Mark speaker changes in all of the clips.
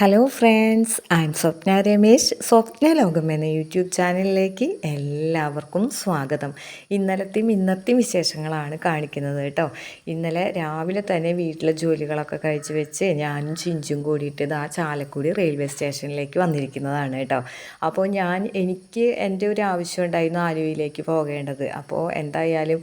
Speaker 1: Hello friends I am Swapna Ramesh Swapna Lokam എന്ന YouTube ചാനലിലേക്ക് എല്ലാവർക്കും സ്വാഗതം. ഇന്നലത്തെയും ഇന്നത്തെയും വിശേഷങ്ങളാണ് കാണിക്കുന്നത് കേട്ടോ. ഇന്നലെ രാവിലെ തന്നെ വീട്ടിലെ ജോലികളൊക്കെ കഴിച്ച് വെച്ച് ഞാനും ചിഞ്ചും കൂടിയിട്ട് ആ ചാലക്കുടി റെയിൽവേ സ്റ്റേഷനിലേക്ക് വന്നിരിക്കുന്നതാണ് കേട്ടോ. അപ്പോൾ ഞാൻ എനിക്ക് എന്റെ ഒരു ആവശ്യം ഉണ്ടായിരുന്നു ആലുവയിലേക്ക് പോകേണ്ടത്. അപ്പോൾ എന്തായാലും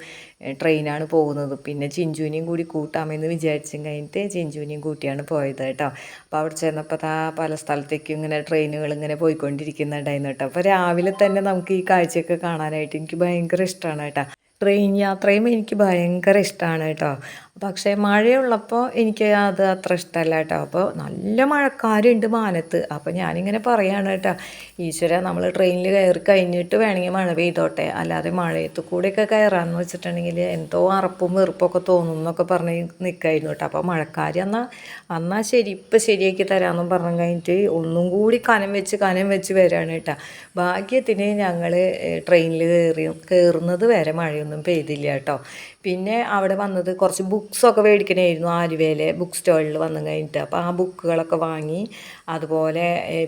Speaker 1: ട്രെയിനാണ് പോകുന്നത്. പിന്നെ ചിഞ്ചുവിനെയും കൂടി കൂട്ടാമെന്ന് വിചാരിച്ചും കഴിഞ്ഞിട്ട് ചിഞ്ചുവിനെയും കൂട്ടിയാണ് പോയത് കേട്ടോ. അപ്പോൾ അവിടെ ചെന്നപ്പോൾ പല സ്ഥലത്തേക്കും ഇങ്ങനെ ട്രെയിനുകൾ ഇങ്ങനെ പോയിക്കൊണ്ടിരിക്കുന്നുണ്ടായിരുന്നു കേട്ടോ. അപ്പോൾ രാവിലെ തന്നെ നമുക്ക് ഈ കാഴ്ചയൊക്കെ കാണാനായിട്ട് എനിക്ക് ഭയങ്കര ഇഷ്ടമാണ് കേട്ടോ. ട്രെയിൻ യാത്രയും എനിക്ക് ഭയങ്കര ഇഷ്ടമാണ് കേട്ടോ. പക്ഷേ മഴയുള്ളപ്പോൾ എനിക്ക് അത് അത്ര ഇഷ്ടമല്ല കേട്ടോ. അപ്പോൾ നല്ല മഴക്കാരുണ്ട് മാനത്ത്. അപ്പോൾ ഞാനിങ്ങനെ പറയാണ് കേട്ടോ ഈശ്വര നമ്മൾ ട്രെയിനിൽ കയറി കഴിഞ്ഞിട്ട് വേണമെങ്കിൽ മഴ പെയ്തോട്ടെ. അല്ലാതെ മഴയത്ത് കൂടെയൊക്കെ കയറാമെന്ന് വെച്ചിട്ടുണ്ടെങ്കിൽ എന്തോ അറപ്പും വെറുപ്പൊക്കെ തോന്നും എന്നൊക്കെ പറഞ്ഞ് നിൽക്കായിരുന്നു കേട്ടോ. അപ്പോൾ മഴക്കാർ എന്നാൽ എന്നാൽ ശരി ഇപ്പം ശരിയാക്കി തരാമെന്നും പറഞ്ഞു കഴിഞ്ഞിട്ട് ഒന്നും കൂടി കനം വെച്ച് കനം വെച്ച് വരികയാണ് കേട്ടോ. ഭാഗ്യത്തിന് ഞങ്ങൾ ട്രെയിനിൽ കയറി കയറുന്നത് വരെ മഴയൊന്നും പെയ്തില്ല കേട്ടോ. പിന്നെ അവിടെ വന്നത് കുറച്ച് ബുക്സൊക്കെ മേടിക്കണമായിരുന്നു ആലുവയിലെ ബുക്ക് സ്റ്റോളിൽ വന്നു കഴിഞ്ഞിട്ട്. അപ്പോൾ ആ ബുക്കുകളൊക്കെ വാങ്ങി അതുപോലെ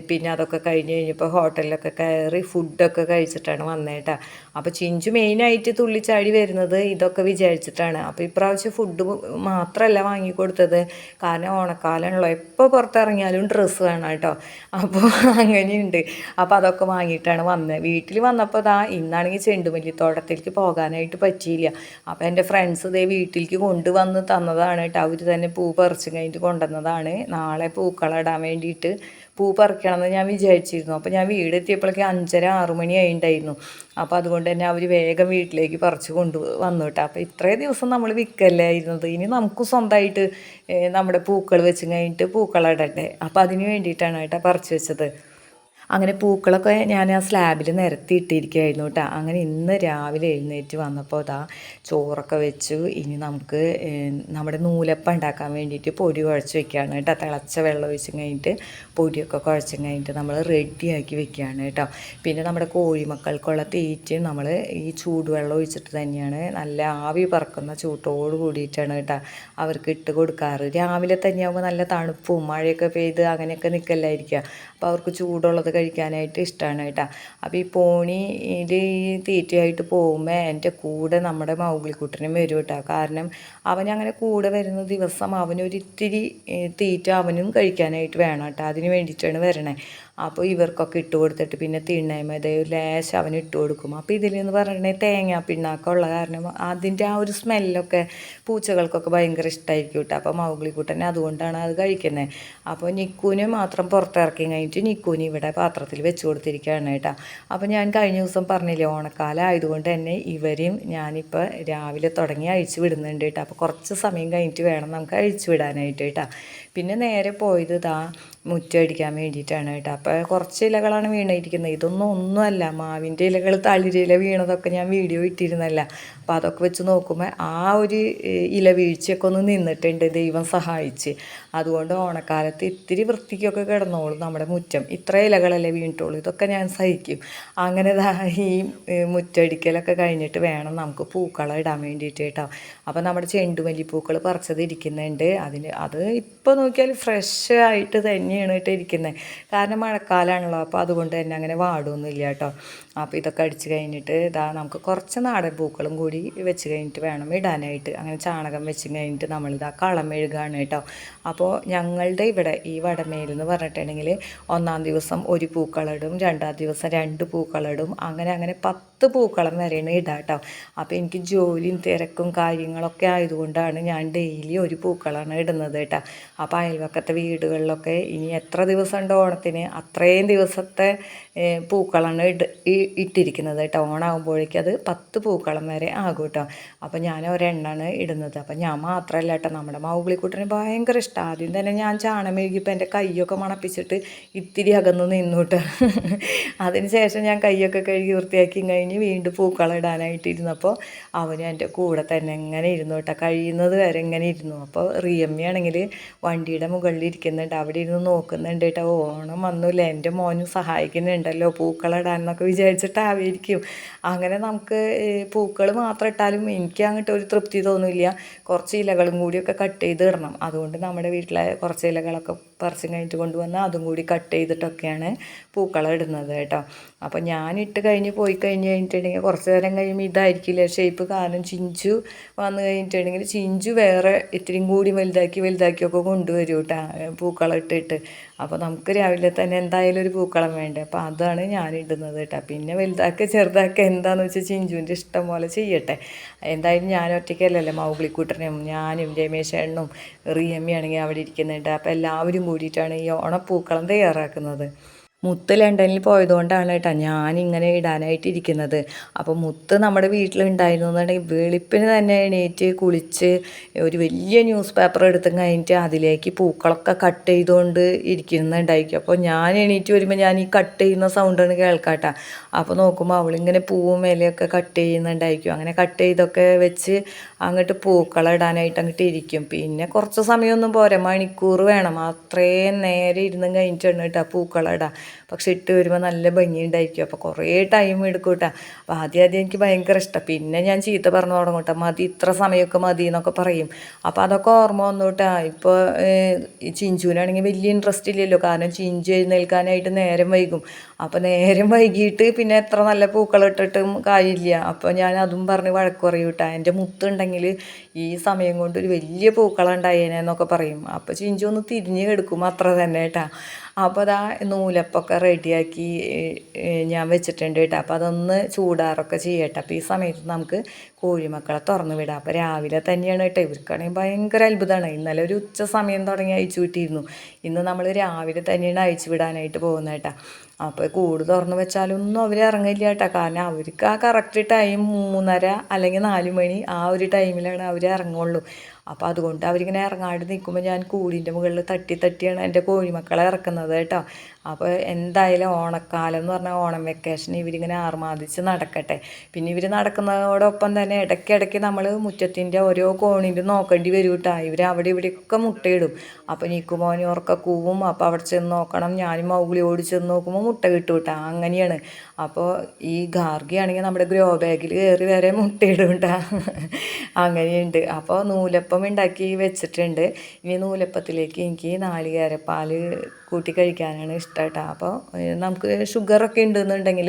Speaker 1: പിന്നെ അതൊക്കെ കഴിഞ്ഞ് കഴിഞ്ഞപ്പോൾ ഹോട്ടലിലൊക്കെ കയറി ഫുഡൊക്കെ കഴിച്ചിട്ടാണ് വന്നേട്ടാ അപ്പോൾ ചിഞ്ചു മെയിനായിട്ട് തുള്ളിച്ചാടി വരുന്നത് ഇതൊക്കെ വിചാരിച്ചിട്ടാണ്. അപ്പോൾ ഇപ്രാവശ്യം ഫുഡ് മാത്രമല്ല വാങ്ങിക്കൊടുത്തത്. കാരണം ഓണക്കാലമാണല്ലോ. എപ്പോൾ പുറത്തിറങ്ങിയാലും ഡ്രസ്സ് വേണം കേട്ടോ. അപ്പോൾ അങ്ങനെയുണ്ട്. അപ്പോൾ അതൊക്കെ വാങ്ങിയിട്ടാണ് വന്നത് വീട്ടിൽ വന്നപ്പോൾ ദാ ഇന്നാണെങ്കിൽ ചെണ്ടുമല്ലിത്തോട്ടത്തിലേക്ക് പോകാനായിട്ട് പറ്റിയില്ല. അപ്പോൾ എന്റെ ഫ്രണ്ട്സ് ഇതേ വീട്ടിലേക്ക് കൊണ്ടുവന്ന് തന്നതാണ് കേട്ടോ. അവർ തന്നെ പൂ പറിച്ചു കഴിഞ്ഞിട്ട് കൊണ്ടുവന്നതാണ്. നാളെ പൂക്കളിടാൻ വേണ്ടിയിട്ട് പൂ പറിക്കണമെന്ന് ഞാൻ വിചാരിച്ചിരുന്നു. അപ്പോൾ ഞാൻ വീടെത്തിയപ്പോഴേക്കും അഞ്ചര ആറു മണി ആയിട്ടുണ്ടായിരുന്നു അപ്പോൾ അതുകൊണ്ട് തന്നെ അവർ വേഗം വീട്ടിലേക്ക് പറിച്ച് കൊണ്ട് വന്നു കേട്ടോ അപ്പോൾ ഇത്രയും ദിവസം നമ്മൾ വിൽക്കല്ലായിരുന്നത് ഇനി നമുക്ക് സ്വന്തമായിട്ട് നമ്മുടെ പൂക്കൾ വെച്ച് കഴിഞ്ഞിട്ട് പൂക്കളടട്ടെ അപ്പോൾ അതിന് വേണ്ടിയിട്ടാണ് കേട്ടോ പറിച്ച് വെച്ചത്. അങ്ങനെ പൂക്കളൊക്കെ ഞാൻ ആ സ്ലാബിൽ നിരത്തി ഇട്ടിരിക്കുകയായിരുന്നു കേട്ടോ. അങ്ങനെ ഇന്ന് രാവിലെ എഴുന്നേറ്റ് വന്നപ്പോൾ അതാ ചോറൊക്കെ വെച്ചു. ഇനി നമുക്ക് നമ്മുടെ നൂലപ്പം ഉണ്ടാക്കാൻ വേണ്ടിയിട്ട് പൊടി കുഴച്ച് വെക്കുകയാണ് കേട്ടോ. തിളച്ച വെള്ളം ഒഴിച്ച് കഴിഞ്ഞിട്ട് പൊടിയൊക്കെ കുഴച്ച് കഴിഞ്ഞിട്ട് നമ്മൾ റെഡിയാക്കി വെക്കുകയാണ് കേട്ടോ. പിന്നെ നമ്മുടെ കോഴിമക്കൾക്കുള്ള തീറ്റയും നമ്മൾ ഈ ചൂടുവെള്ളം ഒഴിച്ചിട്ട് തന്നെയാണ് നല്ല ആവി പറക്കുന്ന ചൂട്ടോട് കൂടിയിട്ടാണ് കേട്ടോ അവർക്ക് ഇട്ട് കൊടുക്കാറ്. രാവിലെ തന്നെയാകുമ്പോൾ നല്ല തണുപ്പും മഴയൊക്കെ പെയ്ത് അങ്ങനെയൊക്കെ നിൽക്കല്ലായിരിക്കുക അപ്പോൾ അവർക്ക് ചൂടുള്ളത് കഴിക്കാനായിട്ട് ഇഷ്ടമാണ് കേട്ടോ. അപ്പോൾ ഈ പോണിയിൽ ഈ തീറ്റയായിട്ട് പോകുമ്പോൾ എന്റെ കൂടെ നമ്മുടെ മൗഗ്ലിക്കുട്ടനും വരും കേട്ടോ. കാരണം അവൻ അങ്ങനെ കൂടെ വരുന്ന ദിവസം അവനൊരിത്തിരി തീറ്റ അവനും കഴിക്കാനായിട്ട് വേണം കേട്ടോ. അതിന് വേണ്ടിയിട്ടാണ് വരണേ. അപ്പോൾ ഇവർക്കൊക്കെ ഇട്ട് കൊടുത്തിട്ട് പിന്നെ തിണ്ണേമ ഇതേ ലേശം അവന് ഇട്ട് കൊടുക്കും. അപ്പോൾ ഇതിൽ നിന്ന് പറഞ്ഞിട്ടുണ്ടെങ്കിൽ തേങ്ങ പിണ്ണാക്കമുള്ള കാരണം അതിന്റെ ആ ഒരു സ്മെല്ലൊക്കെ പൂച്ചകൾക്കൊക്കെ ഭയങ്കര ഇഷ്ടമായിരിക്കും കേട്ടോ അപ്പോൾ മൗഗ്ലിക്കുട്ടനെ അതുകൊണ്ടാണ് അത് കഴിക്കുന്നത് അപ്പോൾ നിക്കൂനെ മാത്രം പുറത്തിറക്കി കഴിഞ്ഞിട്ട് നിക്കൂന് ഇവിടെ പാത്രത്തിൽ വെച്ച് കൊടുത്തിരിക്കുകയാണ് കേട്ടോ അപ്പോൾ ഞാൻ കഴിഞ്ഞ ദിവസം പറഞ്ഞില്ലേ ഓണക്കാലം ആയതുകൊണ്ട് തന്നെ ഇവരെയും ഞാനിപ്പോൾ രാവിലെ തുടങ്ങി അഴിച്ചു വിടുന്നുണ്ട് കേട്ടോ അപ്പോൾ കുറച്ച് സമയം കഴിഞ്ഞിട്ട് വേണം നമുക്ക് അഴിച്ചു വിടാനായിട്ട് കേട്ടോ പിന്നെ നേരെ പോയത് ഇതാ മുറ്റടിക്കാൻ വേണ്ടിയിട്ടാണ് കേട്ടോ. അപ്പോൾ കുറച്ച് ഇലകളാണ് വീണിരിക്കുന്നത്. ഇതൊന്നും ഒന്നുമല്ല. മാവിന്റെ ഇലകൾ തളിരില വീണതൊക്കെ ഞാൻ വീഡിയോ ഇട്ടിരുന്നല്ല അപ്പോൾ അതൊക്കെ വെച്ച് നോക്കുമ്പോൾ ആ ഒരു ഇല വീഴ്ചയൊക്കെ ഒന്ന് നിന്നിട്ടുണ്ട് ദൈവം സഹായിച്ച്. അതുകൊണ്ട് ഓണക്കാലത്ത് ഇത്തിരി വൃത്തിക്കൊക്കെ കിടന്നോളും നമ്മുടെ മുറ്റം. ഇത്ര ഇലകളല്ലേ വീണിട്ടുള്ളൂ. ഇതൊക്കെ ഞാൻ സഹിക്കും. അങ്ങനെ ഈ മുറ്റടിക്കലൊക്കെ കഴിഞ്ഞിട്ട് വേണം നമുക്ക് പൂക്കളം ഇടാൻ വേണ്ടിയിട്ട് കേട്ടോ. അപ്പോൾ നമ്മുടെ ചെണ്ടുമല്ലിപ്പൂക്കൾ പറിച്ചത് ഇരിക്കുന്നുണ്ട്. അതിന് അത് ഇപ്പോൾ നോക്കിയാൽ ഫ്രഷ് ആയിട്ട് തന്നെയാണ് കേട്ടോ ഇരിക്കുന്നത് കാരണം മഴക്കാലമാണല്ലോ അപ്പോൾ അതുകൊണ്ട് തന്നെ അങ്ങനെ വാടുമൊന്നുമില്ല കേട്ടോ. അപ്പോൾ ഇതൊക്കെ അടിച്ച് കഴിഞ്ഞിട്ട് ഇതാ നമുക്ക് കുറച്ച് നാടൻ പൂക്കളും കൂടി വെച്ച് കഴിഞ്ഞിട്ട് വേണം ഇടാനായിട്ട്. അങ്ങനെ ചാണകം വെച്ച് കഴിഞ്ഞിട്ട് നമ്മളിതാ കളം മെഴുകാണ് കേട്ടോ. അപ്പോൾ ഞങ്ങളുടെ ഇവിടെ ഈ വടമേൽ എന്ന് പറഞ്ഞിട്ടുണ്ടെങ്കിൽ ഒന്നാം ദിവസം ഒരു പൂക്കളടും രണ്ടാം ദിവസം രണ്ട് പൂക്കളടും അങ്ങനെ അങ്ങനെ പത്ത് പൂക്കളം വരെയാണ് ഇടാം കേട്ടോ. അപ്പോൾ എനിക്ക് ജോലിയും തിരക്കും കാര്യങ്ങളൊക്കെ ആയതുകൊണ്ടാണ് ഞാൻ ഡെയിലി ഒരു പൂക്കളാണ് ഇടുന്നത് കേട്ടോ. അപ്പോൾ അയൽവക്കത്തെ വീടുകളിലൊക്കെ ഇനി എത്ര ദിവസം ഉണ്ട് ഓണത്തിന്? അത്രയും ദിവസത്തെ പൂക്കളാണ് ഇട് ഇട്ടിരിക്കുന്നത് കേട്ടോ. ഓണാകുമ്പോഴേക്കും അത് പത്ത് പൂക്കളം വരെ ആകും കേട്ടോ. അപ്പോൾ ഞാൻ ഒരെണ്ണാണ് ഇടുന്നത്. അപ്പോൾ ഞാൻ മാത്രമല്ല കേട്ടോ. നമ്മുടെ മൗഗ്ലിക്കുട്ടന് ഭയങ്കര ഇഷ്ടം. ആദ്യം തന്നെ ഞാൻ ചാണം മെഴുകിയപ്പോൾ എന്റെ കൈയൊക്കെ മണപ്പിച്ചിട്ട് ഇത്തിരി അകന്ന് നിന്നു കേട്ടോ. അതിന് ശേഷം ഞാൻ കൈയൊക്കെ കഴുകി വൃത്തിയാക്കി കഴിഞ്ഞ് വീണ്ടും പൂക്കളം ഇടാനായിട്ട് ഇരുന്നപ്പോൾ അവന് എന്റെ കൂടെ തന്നെ എങ്ങനെ ഇരുന്നു കേട്ടോ. കഴിയുന്നത് വരെ ഇങ്ങനെ ഇരുന്നു. അപ്പോൾ റിയമ്മയാണെങ്കിൽ വണ്ടിയുടെ മുകളിൽ ഇരിക്കുന്നുണ്ട്. അവിടെ ഇരുന്ന് നോക്കുന്നുണ്ട് കേട്ടോ. ഓണം വന്നില്ല? എന്റെ മോനും സഹായിക്കുന്നുണ്ടല്ലോ പൂക്കളം ഇടാൻ എന്നൊക്കെ വിചാരിച്ചിട്ടായിരിക്കും അങ്ങനെ നമുക്ക് പൂക്കൾ മാത്രം ഇട്ടാലും എനിക്ക് അങ്ങോട്ട് ഒരു തൃപ്തി തോന്നില്ല. കുറച്ച് ഇലകളും കൂടിയൊക്കെ കട്ട് ചെയ്ത് ഇടണം. അതുകൊണ്ട് നമ്മുടെ വീട്ടിലെ കുറച്ച് ഇലകളൊക്കെ പറിച്ചും കഴിഞ്ഞിട്ട് കൊണ്ടുവന്ന് അതും കൂടി കട്ട് ചെയ്തിട്ടൊക്കെയാണ് പൂക്കളം ഇടുന്നത് കേട്ടോ. അപ്പോൾ ഞാനിട്ട് കഴിഞ്ഞ് പോയി കഴിഞ്ഞ് കഴിഞ്ഞിട്ടുണ്ടെങ്കിൽ കുറച്ച് നേരം കഴിയുമ്പോൾ ഇതായിരിക്കില്ല ഷേപ്പ് കാരണം ചിഞ്ചു വന്നു കഴിഞ്ഞിട്ടുണ്ടെങ്കിൽ ചിഞ്ചു വേറെ ഇത്രയും കൂടി വലുതാക്കി വലുതാക്കിയൊക്കെ കൊണ്ടുവരും കേട്ടോ പൂക്കളം ഇട്ടിട്ട്. അപ്പോൾ നമുക്ക് രാവിലെ തന്നെ എന്തായാലും ഒരു പൂക്കളം വേണ്ടേ. അപ്പോൾ അതാണ് ഞാൻ ഇടുന്നത് കേട്ടോ. പിന്നെ വലുതാക്കുക ചെറുതാക്കുക എന്താണെന്ന് വെച്ചാൽ ചിഞ്ചുവിന്റെ ഇഷ്ടം പോലെ ചെയ്യട്ടെ. എന്തായാലും ഞാൻ ഒറ്റയ്ക്കല്ലല്ലോ മൗഗ്ലിക്കൂട്ടനും ഞാനും രമേശ് എണ്ണും റിയമ്മയാണെങ്കിൽ അവിടെ ഇരിക്കുന്നുണ്ട് അപ്പോൾ എല്ലാവരും കൂടിയിട്ടാണ് ഈ ഓണപ്പൂക്കളം തയ്യാറാക്കുന്നത്. മുത്ത് ലണ്ടനിൽ പോയതുകൊണ്ടാണ് കേട്ടോ ഞാനിങ്ങനെ ഇടാനായിട്ട് ഇരിക്കുന്നത്. അപ്പോൾ മുത്ത് നമ്മുടെ വീട്ടിലുണ്ടായിരുന്നു എന്നുണ്ടെങ്കിൽ വെളുപ്പിന് തന്നെ എണീറ്റ് കുളിച്ച് ഒരു വലിയ ന്യൂസ് പേപ്പർ എടുത്തും കഴിഞ്ഞിട്ട് അതിലേക്ക് പൂക്കളൊക്കെ കട്ട് ചെയ്തുകൊണ്ട് ഇരിക്കുന്നുണ്ടായിരിക്കും. അപ്പോൾ ഞാൻ എണീറ്റ് വരുമ്പോൾ ഞാൻ ഈ കട്ട് ചെയ്യുന്ന സൗണ്ടാണ് കേൾക്കാട്ടോ അപ്പോൾ നോക്കുമ്പോൾ അവളിങ്ങനെ പൂവും ഇലയൊക്കെ കട്ട് ചെയ്യുന്നുണ്ടായിരിക്കും. അങ്ങനെ കട്ട് ചെയ്തൊക്കെ വെച്ച് അങ്ങോട്ട് പൂക്കളിടാനായിട്ട് അങ്ങോട്ട് ഇരിക്കും. പിന്നെ കുറച്ച് സമയമൊന്നും പോരെ. മണിക്കൂർ വേണം. അത്രയും നേരെ ഇരുന്നും കഴിഞ്ഞിട്ടാണ് കേട്ടോ പൂക്കളിടാം പക്ഷെ ഇട്ട് വരുമ്പോൾ നല്ല ഭംഗിയുണ്ടായിരിക്കും. അപ്പോൾ കുറേ ടൈം എടുക്കും കേട്ടോ. അപ്പോൾ ആദ്യം ആദ്യം എനിക്ക് ഭയങ്കര ഇഷ്ടം. പിന്നെ ഞാൻ ചീത്ത പറഞ്ഞു തുടങ്ങും കേട്ടോ. മതി ഇത്ര സമയമൊക്കെ മതി എന്നൊക്കെ പറയും. അപ്പോൾ അതൊക്കെ ഓർമ്മ വന്നു കേട്ടോ. ഇപ്പോൾ ചിഞ്ചുവിനാണെങ്കിൽ വലിയ ഇൻട്രസ്റ്റ് ഇല്ലല്ലോ. കാരണം ചിഞ്ചു എഴുന്നേൽക്കാനായിട്ട് നേരം വൈകും. അപ്പോൾ നേരം വൈകിട്ട് പിന്നെ എത്ര നല്ല പൂക്കളിട്ടിട്ടും കാര്യമില്ല. അപ്പോൾ ഞാൻ അതും പറഞ്ഞ് വഴക്കുറയൂട്ടാ എന്റെ മുത്തുണ്ടെങ്കിൽ ഈ സമയം കൊണ്ട് ഒരു വലിയ പൂക്കളം എന്നൊക്കെ പറയും. അപ്പോൾ ചിഞ്ചു ഒന്ന് തിരിഞ്ഞ് കിടക്കും അത്ര തന്നെ കേട്ടാ അപ്പോൾ അതാ നൂലപ്പൊക്കെ റെഡിയാക്കി ഞാൻ വെച്ചിട്ടുണ്ട് കേട്ടോ അപ്പോൾ അതൊന്ന് ചൂടാറൊക്കെ ചെയ്യട്ടെ. അപ്പോൾ ഈ സമയത്ത് നമുക്ക് കോഴിമക്കളെ തുറന്നു വിടാം. അപ്പോൾ രാവിലെ തന്നെയാണ് കേട്ടോ ഇവർക്കാണെങ്കിൽ ഭയങ്കര അത്ഭുതമാണ് ഇന്നലെ ഒരു ഉച്ച സമയം തുടങ്ങി അയച്ചു വിട്ടിരുന്നു. ഇന്ന് നമ്മൾ രാവിലെ തന്നെയാണ് അയച്ചു വിടാനായിട്ട് പോകുന്നത് കേട്ടോ അപ്പോൾ കൂട് തുറന്ന് വെച്ചാലൊന്നും അവർ ഇറങ്ങില്ല കേട്ടോ കാരണം അവർക്ക് ആ കറക്റ്റ് ടൈം മൂന്നര അല്ലെങ്കിൽ നാല് മണി ആ ഒരു ടൈമിലാണ് അവർ ഇറങ്ങുള്ളൂ. അപ്പോൾ അതുകൊണ്ട് അവരിങ്ങനെ ഇറങ്ങാണ്ട് നിൽക്കുമ്പോൾ ഞാൻ കൂടിന്റെ മുകളിൽ തട്ടി തട്ടിയാണ് എന്റെ കോഴിമക്കളെ ഇറക്കുന്നത് കേട്ടോ. അപ്പോൾ എന്തായാലും ഓണക്കാലം എന്ന് പറഞ്ഞാൽ ഓണം വെക്കേഷൻ ഇവരിങ്ങനെ ആർമാദിച്ച് നടക്കട്ടെ. പിന്നെ ഇവർ നടക്കുന്നതോടൊപ്പം തന്നെ ഇടയ്ക്കിടയ്ക്ക് നമ്മൾ മുറ്റത്തിന്റെ ഓരോ കോണിന്റെ നോക്കേണ്ടി വരും കേട്ടോ. ഇവർ അവിടെ ഇവിടെയൊക്കെ മുട്ടയിടും. അപ്പോൾ നീക്കുമോനും ഉറക്ക കൂവും. അപ്പോൾ അവിടെ ചെന്ന് നോക്കണം. ഞാനും മൗഗുളിയോട് ചെന്ന് നോക്കുമ്പോൾ മുട്ട കിട്ടും കേട്ടോ. അങ്ങനെയാണ്. അപ്പോൾ ഈ ഗാർഗിയാണെങ്കിൽ നമ്മുടെ ഗ്രോ ബാഗിൽ കയറി വരെ മുട്ടയിടും കേട്ടോ. അങ്ങനെയുണ്ട്. അപ്പോൾ നൂലപ്പം ഉണ്ടാക്കി വെച്ചിട്ടുണ്ട്. ഇനി നൂലപ്പത്തിലേക്ക് എനിക്ക് നാളികേരപ്പാൽ കൂട്ടി കഴിക്കാനാണ് ഇഷ്ടം കേട്ടോ അപ്പോൾ നമുക്ക് ഷുഗറൊക്കെ ഉണ്ടെന്നുണ്ടെങ്കിൽ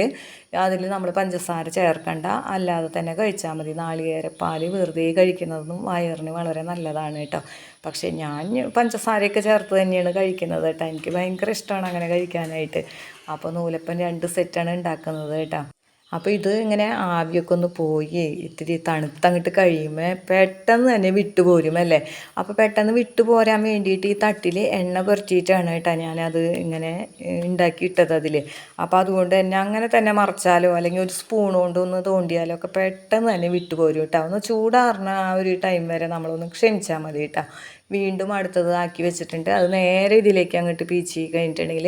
Speaker 1: അതിൽ നമ്മൾ പഞ്ചസാര ചേർക്കണ്ട. അല്ലാതെ തന്നെ കഴിച്ചാൽ മതി. നാളികേരപ്പാൽ വെറുതെ കഴിക്കുന്നതും വയറിന് വളരെ നല്ലതാണ് കേട്ടോ. പക്ഷേ ഞാൻ പഞ്ചസാരയൊക്കെ ചേർത്ത് തന്നെയാണ് കഴിക്കുന്നത് കേട്ടോ. എനിക്ക് ഭയങ്കര ഇഷ്ടമാണ് അങ്ങനെ കഴിക്കാനായിട്ട്. അപ്പോൾ നൂലപ്പം രണ്ട് സെറ്റാണ് ഉണ്ടാക്കുന്നത് കേട്ടോ. അപ്പോൾ ഇത് ഇങ്ങനെ ആവിയൊക്കെ ഒന്ന് പോയി ഇത്തിരി തണുത്തങ്ങോട്ട് കഴിയുമ്പോൾ പെട്ടെന്ന് തന്നെ വിട്ടുപോരും അല്ലേ? അപ്പോൾ പെട്ടെന്ന് വിട്ടുപോരാൻ വേണ്ടിയിട്ട് ഈ തട്ടിൽ എണ്ണ പുരട്ടിയിട്ടാണ് കേട്ടോ ഞാനത് ഇങ്ങനെ ഉണ്ടാക്കിയിട്ടത് അതിൽ അപ്പോൾ അതുകൊണ്ട് തന്നെ അങ്ങനെ തന്നെ മറച്ചാലോ അല്ലെങ്കിൽ ഒരു സ്പൂൺ കൊണ്ട് ഒന്ന് തോണ്ടിയാലോ ഒക്കെ പെട്ടെന്ന് തന്നെ വിട്ടുപോരും കേട്ടോ. ഒന്ന് ചൂടാറിന ആ ഒരു ടൈം വരെ നമ്മളൊന്ന് ക്ഷമിച്ചാൽ മതി കേട്ടോ. വീണ്ടും അടുത്തത് ആക്കി വെച്ചിട്ടുണ്ട്. അത് നേരെ ഇതിലേക്ക് അങ്ങോട്ട് പീച്ചി കഴിഞ്ഞിട്ടുണ്ടെങ്കിൽ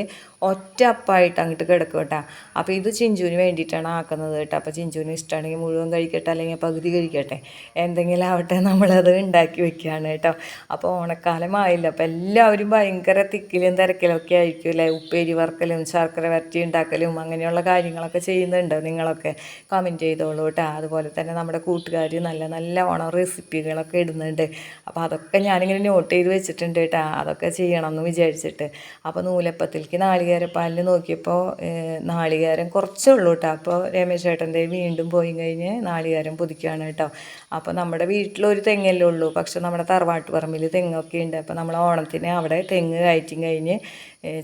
Speaker 1: ഒറ്റ അപ്പായിട്ട് അങ്ങോട്ട് കിടക്കും കേട്ടോ. അപ്പോൾ ഇത് ചിഞ്ചുവിന് വേണ്ടിയിട്ടാണ് ആക്കുന്നത് കേട്ടോ. അപ്പോൾ ചിഞ്ചുവിന് ഇഷ്ടമാണെങ്കിൽ മുഴുവൻ കഴിക്കട്ടെ അല്ലെങ്കിൽ പകുതി കഴിക്കട്ടെ. എന്തെങ്കിലും ആവട്ടെ നമ്മളത് ഉണ്ടാക്കി വെക്കുകയാണ് കേട്ടോ. അപ്പോൾ ഓണക്കാലം ആയില്ല. അപ്പോൾ എല്ലാവരും ഭയങ്കര തിക്കിലും തിരക്കിലും ഒക്കെ ആയിരിക്കും അല്ലേ? ഉപ്പേരി വറുക്കലും ശർക്കര വരട്ടി ഉണ്ടാക്കലും അങ്ങനെയുള്ള കാര്യങ്ങളൊക്കെ ചെയ്യുന്നുണ്ടോ നിങ്ങളൊക്കെ? കമന്റ് ചെയ്തോളൂ കേട്ടോ. അതുപോലെ തന്നെ നമ്മുടെ കൂട്ടുകാർ നല്ല നല്ല ഓണം റെസിപ്പികളൊക്കെ ഇടുന്നുണ്ട്. അപ്പോൾ അതൊക്കെ ഞാനിങ്ങനെ നോട്ട് ചെയ്ത് വെച്ചിട്ടുണ്ട് കേട്ടോ. അതൊക്കെ ചെയ്യണം എന്ന് വിചാരിച്ചിട്ട്. അപ്പോൾ നൂലപ്പത്തിലേക്ക് നാളികേരപ്പാലിൽ നോക്കിയപ്പോൾ നാളികേരം കുറച്ചേ ഉള്ളൂ കേട്ടോ അപ്പോൾ രമേശ് ചേട്ടന്റെ വീണ്ടും പോയി കഴിഞ്ഞ് നാളികേരം പുതുക്കുകയാണ് കേട്ടോ അപ്പോൾ നമ്മുടെ വീട്ടിലൊരു തെങ്ങല്ലേ ഉള്ളൂ. പക്ഷെ നമ്മുടെ തറവാട്ട് പറമ്പിൽ തെങ്ങൊക്കെ ഉണ്ട്. അപ്പോൾ നമ്മൾ ഓണത്തിന് അവിടെ തെങ്ങ് കയറ്റി കഴിഞ്ഞ്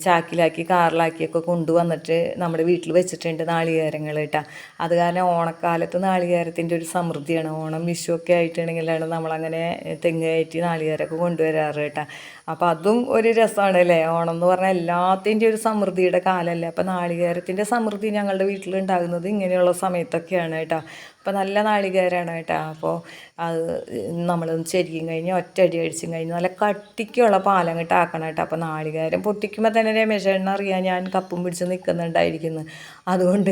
Speaker 1: ചാക്കിലാക്കി കാറിലാക്കിയൊക്കെ കൊണ്ടുവന്നിട്ട് നമ്മുടെ വീട്ടിൽ വെച്ചിട്ടുണ്ട് നാളികേരങ്ങൾ കേട്ടോ അത് കാരണം ഓണക്കാലത്ത് നാളികേരത്തിന്റെ ഒരു സമൃദ്ധിയാണ്. ഓണം വിഷു ഒക്കെ ആയിട്ടുണ്ടെങ്കിലാണ് നമ്മളങ്ങനെ തെങ്ങ് കയറ്റി നാളികേരമൊക്കെ കൊണ്ടുവരാറ് കേട്ടോ അപ്പോൾ അതും ഒരു രസമാണ് അല്ലേ ഓണം എന്ന് പറഞ്ഞാൽ എല്ലാത്തിന്റെ ഒരു സമൃദ്ധിയുടെ കാലമല്ലേ അപ്പോൾ നാളികേരത്തിന്റെ സമൃദ്ധി ഞങ്ങളുടെ വീട്ടിൽ വീട്ടിലുണ്ടാകുന്നത് ഇങ്ങനെയുള്ള സമയത്തൊക്കെയാണ് കേട്ടോ. അപ്പോൾ നല്ല നാളികേരമാണ് കേട്ടോ. അപ്പോൾ അത് നമ്മൾ ചെരിയും കഴിഞ്ഞ് ഒറ്റയടി അടിച്ചും കഴിഞ്ഞ് നല്ല കട്ടിക്കുള്ള പാലം കിട്ടാക്കണം കേട്ടോ. അപ്പോൾ നാളികേരം പൊട്ടിക്കുമ്പോൾ തന്നെ രമേശേണ്ണ അറിയാൻ ഞാൻ കപ്പും പിടിച്ച് നിൽക്കുന്നുണ്ടായിരിക്കുന്നു അതുകൊണ്ട്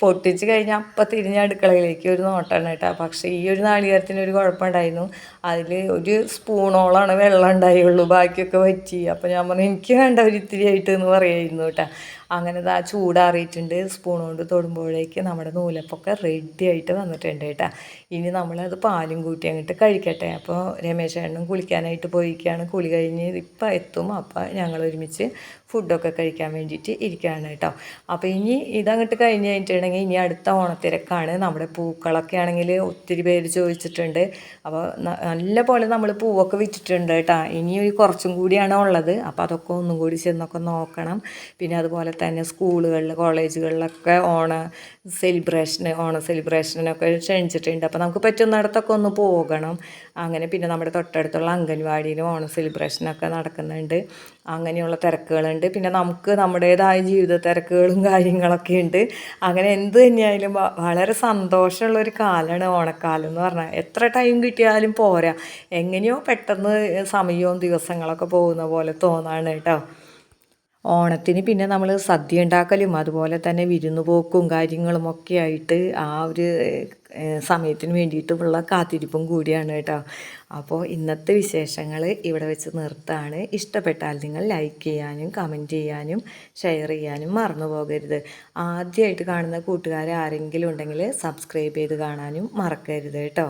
Speaker 1: പൊട്ടിച്ച് കഴിഞ്ഞാൽ അപ്പം തിരിഞ്ഞ അടുക്കളയിലേക്ക് ഒരു നോട്ടമാണ് കേട്ടോ. പക്ഷേ ഈ ഒരു നാളികേരത്തിന് ഒരു കുഴപ്പമുണ്ടായിരുന്നു. അതിൽ ഒരു സ്പൂണോളാണ് വെള്ളം ഉണ്ടായുള്ളൂ. ബാക്കിയൊക്കെ വറ്റി. അപ്പോൾ ഞാൻ പറഞ്ഞു എനിക്ക് വേണ്ട ഒരു ഇത്തിരി ആയിട്ട് എന്ന് പറയായിരുന്നു കേട്ടോ. അങ്ങനെ ഇതാ ചൂടാറിയിട്ടുണ്ട് സ്പൂൺ കൊണ്ട് തൊടുമ്പോഴേക്ക് നമ്മുടെ നൂലപ്പൊക്കെ റെഡി ആയിട്ട് വന്നിട്ടുണ്ട് കേട്ടോ. ഇനി നമ്മളത് പാലും കൂട്ടി അങ്ങോട്ട് കഴിക്കട്ടെ. അപ്പോൾ രമേശ് ഏട്ടനും കുളിക്കാനായിട്ട് പോയിരിക്കുകയാണ്. കുളി കഴിഞ്ഞ് ഇപ്പം എത്തും. അപ്പം ഞങ്ങൾ ഒരുമിച്ച് ഫുഡൊക്കെ കഴിക്കാൻ വേണ്ടിയിട്ട് ഇരിക്കുകയാണ് കേട്ടോ. അപ്പോൾ ഇനി ഇതങ്ങോട്ട് കഴിഞ്ഞ് കഴിഞ്ഞിട്ടുണ്ടെങ്കിൽ ഇനി അടുത്ത ഓണത്തിരക്കാണ്. നമ്മുടെ പൂക്കളൊക്കെ ആണെങ്കിൽ ഒത്തിരി പേര് ചോദിച്ചിട്ടുണ്ട്. അപ്പോൾ നല്ല പോലെ നമ്മൾ പൂവൊക്കെ വിറ്റിട്ടുണ്ട് കേട്ടോ. ഇനി കുറച്ചും കൂടിയാണ് ഉള്ളത്. അപ്പോൾ അതൊക്കെ ഒന്നും കൂടി ചെന്നൊക്കെ നോക്കണം. പിന്നെ അതുപോലെ തന്നെ സ്കൂളുകളിൽ കോളേജുകളിലൊക്കെ ഓണ സെലിബ്രേഷന് ഓണ സെലിബ്രേഷനൊക്കെ ക്ഷണിച്ചിട്ടുണ്ട്. അപ്പോൾ നമുക്ക് പറ്റുന്നിടത്തൊക്കെ ഒന്ന് പോകണം. അങ്ങനെ പിന്നെ നമ്മുടെ തൊട്ടടുത്തുള്ള അംഗൻവാടിയിലും ഓണ സെലിബ്രേഷനൊക്കെ നടക്കുന്നുണ്ട്. അങ്ങനെയുള്ള തിരക്കുകളുണ്ട്. പിന്നെ നമുക്ക് നമ്മുടേതായ ജീവിത തിരക്കുകളും കാര്യങ്ങളൊക്കെ ഉണ്ട്. അങ്ങനെ എന്ത് തന്നെയായാലും വളരെ സന്തോഷമുള്ള ഒരു കാലമാണ് ഓണക്കാലം എന്ന് പറഞ്ഞാൽ. എത്ര ടൈം കിട്ടിയാലും പോരാ. എങ്ങനെയോ പെട്ടെന്ന് സമയവും ദിവസങ്ങളൊക്കെ പോകുന്ന പോലെ തോന്നാണ് കേട്ടോ. ഓണത്തിന് പിന്നെ നമ്മൾ സദ്യ ഉണ്ടാക്കലും അതുപോലെ തന്നെ വിരുന്നുപോക്കും കാര്യങ്ങളും ഒക്കെ ആയിട്ട് ആ ഒരു സമയത്തിന് വേണ്ടിയിട്ടുള്ള കാത്തിരിപ്പും കൂടിയാണ് കേട്ടോ. അപ്പോൾ ഇന്നത്തെ വിശേഷങ്ങൾ ഇവിടെ വെച്ച് നിർത്താണ്. ഇഷ്ടപ്പെട്ടാൽ നിങ്ങൾ ലൈക്ക് ചെയ്യാനും കമന്റ് ചെയ്യാനും ഷെയർ ചെയ്യാനും മറന്നു പോകരുത്. ആദ്യമായിട്ട് കാണുന്ന കൂട്ടുകാരെ ആരെങ്കിലും ഉണ്ടെങ്കിൽ സബ്സ്ക്രൈബ് ചെയ്ത് കാണാനും മറക്കരുത് കേട്ടോ.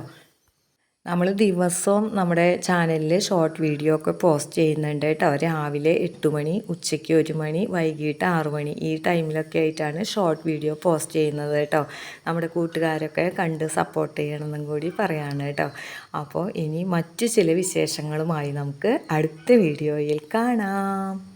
Speaker 1: നമ്മൾ ദിവസവും നമ്മുടെ ചാനലിൽ ഷോർട്ട് വീഡിയോ ഒക്കെ പോസ്റ്റ് ചെയ്യുന്നുണ്ട് കേട്ടോ. രാവിലെ എട്ട് മണി ഉച്ചയ്ക്ക് ഒരു മണി വൈകിട്ട് ആറു മണി ഈ ടൈമിലൊക്കെ ആയിട്ടാണ് ഷോർട്ട് വീഡിയോ പോസ്റ്റ് ചെയ്യുന്നത് കേട്ടോ. നമ്മുടെ കൂട്ടുകാരൊക്കെ കണ്ട് സപ്പോർട്ട് ചെയ്യണമെന്നും കൂടി പറയാണ് കേട്ടോ. അപ്പോൾ ഇനി മറ്റു ചില വിശേഷങ്ങളുമായി നമുക്ക് അടുത്ത വീഡിയോയിൽ കാണാം.